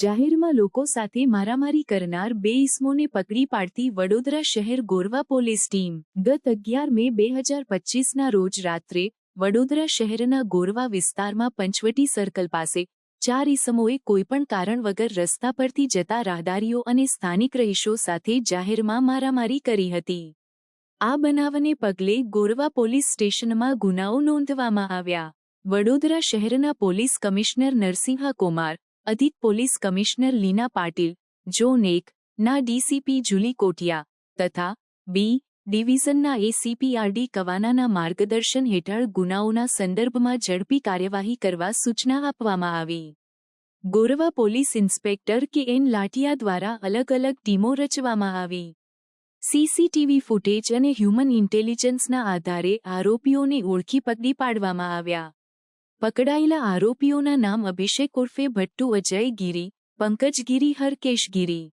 જાહેરમાં લોકો સાથે મારામારી કરનાર બે ઇસમોને પકડી પાડતી વડોદરા શહેર ગોરવા પોલીસ ટીમ. ગત અગિયાર મે બે હજાર પચીસના રોજ રાત્રે વડોદરા શહેરના ગોરવા વિસ્તારમાં પંચવટી સર્કલ પાસે ચાર ઇસમોએ કોઈપણ કારણ વગર રસ્તા પરથી જતા રાહદારીઓ અને સ્થાનિક રહીશો સાથે જાહેરમાં મારામારી કરી હતી. આ બનાવને પગલે ગોરવા પોલીસ સ્ટેશનમાં ગુનાઓ નોંધવામાં આવ્યા. વડોદરા શહેરના પોલીસ કમિશનર નરસિંહા કુમાર અધિક police commissioner Leena Patil zone એક ના ડીસીપી જુલી કોટિયા તથા બી, ડિવિઝનના એસીપીઆરડી કવાનાના માર્ગદર્શન હેઠળ ગુનાઓના સંદર્ભમાં ઝડપી કાર્યવાહી કરવા સૂચના આપવામાં આવી. Gorwa police inspector K N Lathiya દ્વારા અલગ અલગ ટીમો રચવામાં આવી. સીસીટીવી ફૂટેજ અને હ્યુમન ઇન્ટેલિજન્સના આધારે આરોપીઓને ઓળખી પકડી પાડવામાં આવ્યા. પકડાયેલા આરોપીઓના નામ અભિષેક ઉર્ફે ભટ્ટુ અજય ગીરી પંકજ ગીરી